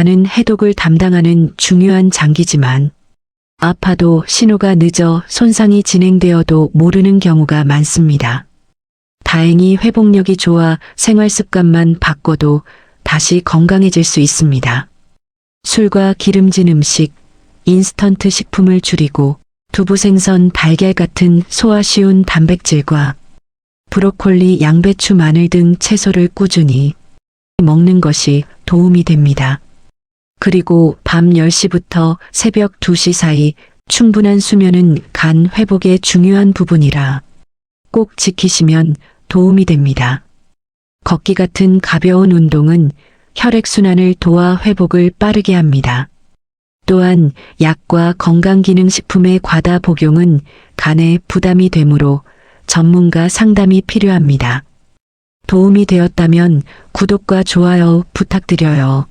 간은 해독을 담당하는 중요한 장기지만 아파도 신호가 늦어 손상이 진행되어도 모르는 경우가 많습니다. 다행히 회복력이 좋아 생활 습관만 바꿔도 다시 건강해질 수 있습니다. 술과 기름진 음식, 인스턴트 식품을 줄이고 두부 생선, 달걀 같은 소화 쉬운 단백질과 브로콜리, 양배추, 마늘 등 채소를 꾸준히 먹는 것이 도움이 됩니다. 그리고 밤 10시부터 새벽 2시 사이 충분한 수면은 간 회복의 중요한 부분이라 꼭 지키시면 도움이 됩니다. 걷기 같은 가벼운 운동은 혈액순환을 도와 회복을 빠르게 합니다. 또한 약과 건강기능식품의 과다 복용은 간에 부담이 되므로 전문가 상담이 필요합니다. 도움이 되었다면 구독과 좋아요 부탁드려요.